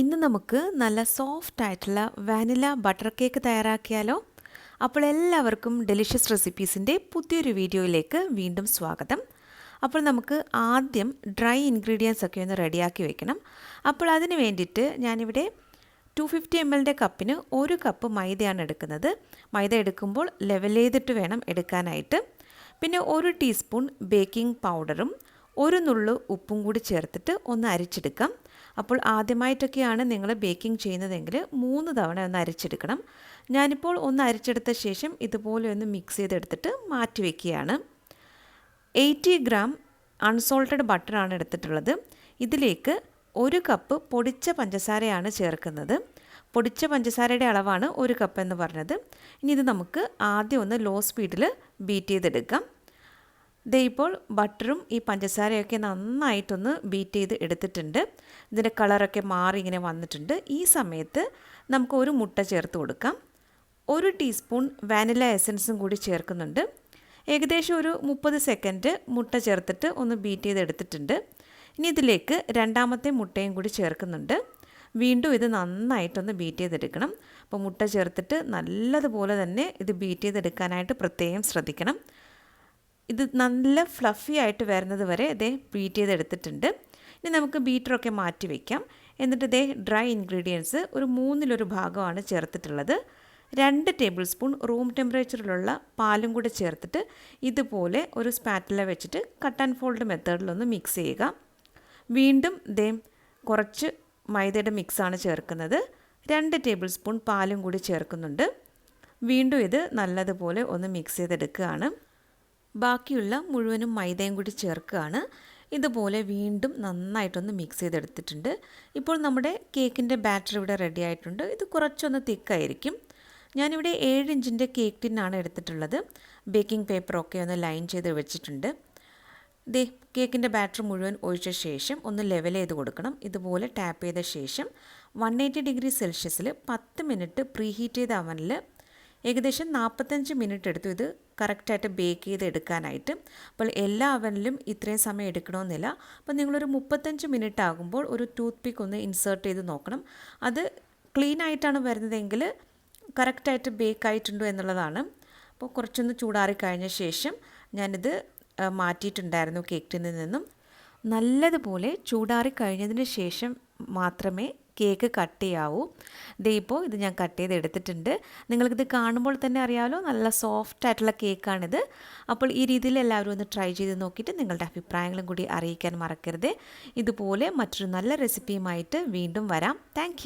ഇന്ന് നമുക്ക് നല്ല സോഫ്റ്റ് ആയിട്ടുള്ള വാനില ബട്ടർ കേക്ക് തയ്യാറാക്കിയാലോ? അപ്പോൾ എല്ലാവർക്കും ഡെലിഷ്യസ് റെസിപ്പീസിന്റെ പുതിയൊരു വീഡിയോയിലേക്ക് വീണ്ടും സ്വാഗതം. അപ്പോൾ നമുക്ക് ആദ്യം ഡ്രൈ ഇൻഗ്രീഡിയൻസ് ഒക്കെ ഒന്ന് റെഡിയാക്കി വെക്കണം. അപ്പോൾ അതിന് വേണ്ടിയിട്ട് ഞാനിവിടെ ടു ഫിഫ്റ്റി എം എല്ലിന്റെ കപ്പിന് ഒരു കപ്പ് മൈദയാണ് എടുക്കുന്നത്. മൈദ എടുക്കുമ്പോൾ ലെവൽ ചെയ്തിട്ട് വേണം എടുക്കാനായിട്ട്. പിന്നെ ഒരു ടീസ്പൂൺ ബേക്കിംഗ് പൗഡറും ഒരു നുള്ളു ഉപ്പും കൂടി ചേർത്തിട്ട് ഒന്ന് അരിച്ചെടുക്കാം. അപ്പോൾ ആദ്യമായിട്ടൊക്കെയാണ് നിങ്ങൾ ബേക്കിംഗ് ചെയ്യുന്നതെങ്കിൽ മൂന്ന് തവണ ഒന്ന് അരിച്ചെടുക്കണം. ഞാനിപ്പോൾ ഒന്ന് അരിച്ചെടുത്ത ശേഷം ഇതുപോലെ ഒന്ന് മിക്സ് ചെയ്തെടുത്തിട്ട് മാറ്റി വയ്ക്കുകയാണ് എയ്റ്റി ഗ്രാം അൺസോൾട്ടഡ് ബട്ടറാണ് എടുത്തിട്ടുള്ളത്. ഇതിലേക്ക് ഒരു കപ്പ് പൊടിച്ച പഞ്ചസാരയാണ് ചേർക്കുന്നത്. പൊടിച്ച പഞ്ചസാരയുടെ അളവാണ് ഒരു കപ്പ് എന്ന് പറഞ്ഞത്. ഇനി ഇത് നമുക്ക് ആദ്യം ഒന്ന് ലോ സ്പീഡിൽ ബീറ്റ് ചെയ്തെടുക്കാം. ദേ ഇപ്പോൾ ബട്ടറും ഈ പഞ്ചസാരയൊക്കെ നന്നായിട്ടൊന്ന് ബീറ്റ് ചെയ്ത് എടുത്തിട്ടുണ്ട്. ഇതിന്റെ കളറൊക്കെ മാറി ഇങ്ങനെ വന്നിട്ടുണ്ട്. ഈ സമയത്ത് നമുക്ക് ഒരു മുട്ട ചേർത്ത് കൊടുക്കാം. ഒരു ടീസ്പൂൺ വാനില എസൻസും കൂടി ചേർക്കുന്നുണ്ട്. ഏകദേശം ഒരു മുപ്പത് സെക്കൻഡ് മുട്ട ചേർത്തിട്ട് ഒന്ന് ബീറ്റ് ചെയ്ത് എടുത്തിട്ടുണ്ട്. ഇനി ഇതിലേക്ക് രണ്ടാമത്തെ മുട്ടയും കൂടി ചേർക്കുന്നുണ്ട്. വീണ്ടും ഇത് നന്നായിട്ടൊന്ന് ബീറ്റ് ചെയ്തെടുക്കണം. അപ്പോൾ മുട്ട ചേർത്തിട്ട് നല്ലതുപോലെ തന്നെ ഇത് ബീറ്റ് ചെയ്തെടുക്കാനായിട്ട് പ്രത്യേകം ശ്രദ്ധിക്കണം. ഇത് നല്ല ഫ്ലഫി ആയിട്ട് വരുന്നത് വരെ ഇതേ ബീറ്റ് ചെയ്തെടുത്തിട്ടുണ്ട്. ഇനി നമുക്ക് ബീറ്ററൊക്കെ മാറ്റി വയ്ക്കാം എന്നിട്ട് ഇതേ ഡ്രൈ ഇൻഗ്രീഡിയൻസ് ഒരു മൂന്നിലൊരു ഭാഗമാണ് ചേർത്തിട്ടുള്ളത്. രണ്ട് ടേബിൾ സ്പൂൺ റൂം ടെമ്പറേച്ചറിലുള്ള പാലും കൂടെ ചേർത്തിട്ട് ഇതുപോലെ ഒരു സ്പാറ്റില വെച്ചിട്ട് കട്ട് ആൻഡ് ഫോൾഡ് മെത്തേഡിലൊന്ന് മിക്സ് ചെയ്യുക. വീണ്ടും ദേ കുറച്ച് മൈദയുടെ മിക്സാണ് ചേർക്കുന്നത്. രണ്ട് ടേബിൾ സ്പൂൺ പാലും കൂടി ചേർക്കുന്നുണ്ട്. വീണ്ടും ഇത് നല്ലതുപോലെ ഒന്ന് മിക്സ് ചെയ്തെടുക്കുകയാണ്. ബാക്കിയുള്ള മുഴുവനും മൈദയും കൂടി ചേർക്കുകയാണ്. ഇതുപോലെ വീണ്ടും നന്നായിട്ടൊന്ന് മിക്സ് ചെയ്തെടുത്തിട്ടുണ്ട്. ഇപ്പോൾ നമ്മുടെ കേക്കിന്റെ ബാറ്റർ ഇവിടെ റെഡി ആയിട്ടുണ്ട്. ഇത് കുറച്ചൊന്ന് തിക്കായിരിക്കും. ഞാനിവിടെ ഏഴ് ഇഞ്ചിന്റെ കേക്ക് ടിന്നാണ് എടുത്തിട്ടുള്ളത്. ബേക്കിംഗ് പേപ്പറൊക്കെ ഒന്ന് ലൈൻ ചെയ്ത് വെച്ചിട്ടുണ്ട്. ദേ കേക്കിന്റെ ബാറ്റർ മുഴുവൻ ഒഴിച്ച ശേഷം ഒന്ന് ലെവൽ ചെയ്ത് കൊടുക്കണം. ഇതുപോലെ ടാപ്പ് ചെയ്ത ശേഷം വൺ എയ്റ്റി ഡിഗ്രി സെൽഷ്യസിൽ പത്ത് മിനിറ്റ് പ്രീഹീറ്റ് ചെയ്ത അവനിൽ ഏകദേശം നാൽപ്പത്തഞ്ച് മിനിറ്റ് എടുത്തു ഇത് കറക്റ്റായിട്ട് ബേക്ക് ചെയ്ത് എടുക്കാനായിട്ട് അപ്പോൾ എല്ലാ അവനിലും ഇത്രയും സമയം എടുക്കണമെന്നില്ല. അപ്പോൾ നിങ്ങളൊരു മുപ്പത്തഞ്ച് മിനിറ്റ് ആകുമ്പോൾ ഒരു ടൂത്ത് പിക്ക് ഒന്ന് ഇൻസേർട്ട് ചെയ്ത് നോക്കണം. അത് ക്ലീൻ ആയിട്ടാണ് വരുന്നതെങ്കിൽ കറക്റ്റായിട്ട് ബേക്ക് ആയിട്ടുണ്ടോ എന്നുള്ളതാണ്. അപ്പോൾ കുറച്ചൊന്ന് ചൂടാറി കഴിഞ്ഞ ശേഷം ഞാനിത് മാറ്റിയിട്ടുണ്ടായിരുന്നു കേക്കിൽ നിന്നും. നല്ലതുപോലെ ചൂടാറി കഴിഞ്ഞതിന് ശേഷം മാത്രമേ കേക്ക് കട്ട് ചെയ്യാവൂ ദേ ഇപ്പോൾ ഇത് ഞാൻ കട്ട് ചെയ്ത് എടുത്തിട്ടുണ്ട്. നിങ്ങൾക്കിത് കാണുമ്പോൾ തന്നെ അറിയാമല്ലോ നല്ല സോഫ്റ്റ് ആയിട്ടുള്ള കേക്കാണിത്. അപ്പോൾ ഈ രീതിയിൽ എല്ലാവരും ഒന്ന് ട്രൈ ചെയ്ത് നോക്കിയിട്ട് നിങ്ങളുടെ അഭിപ്രായങ്ങളും കൂടി അറിയിക്കാൻ മറക്കരുത്. ഇതുപോലെ മറ്റൊരു നല്ല റെസിപ്പിയുമായിട്ട് വീണ്ടും വരാം. താങ്ക്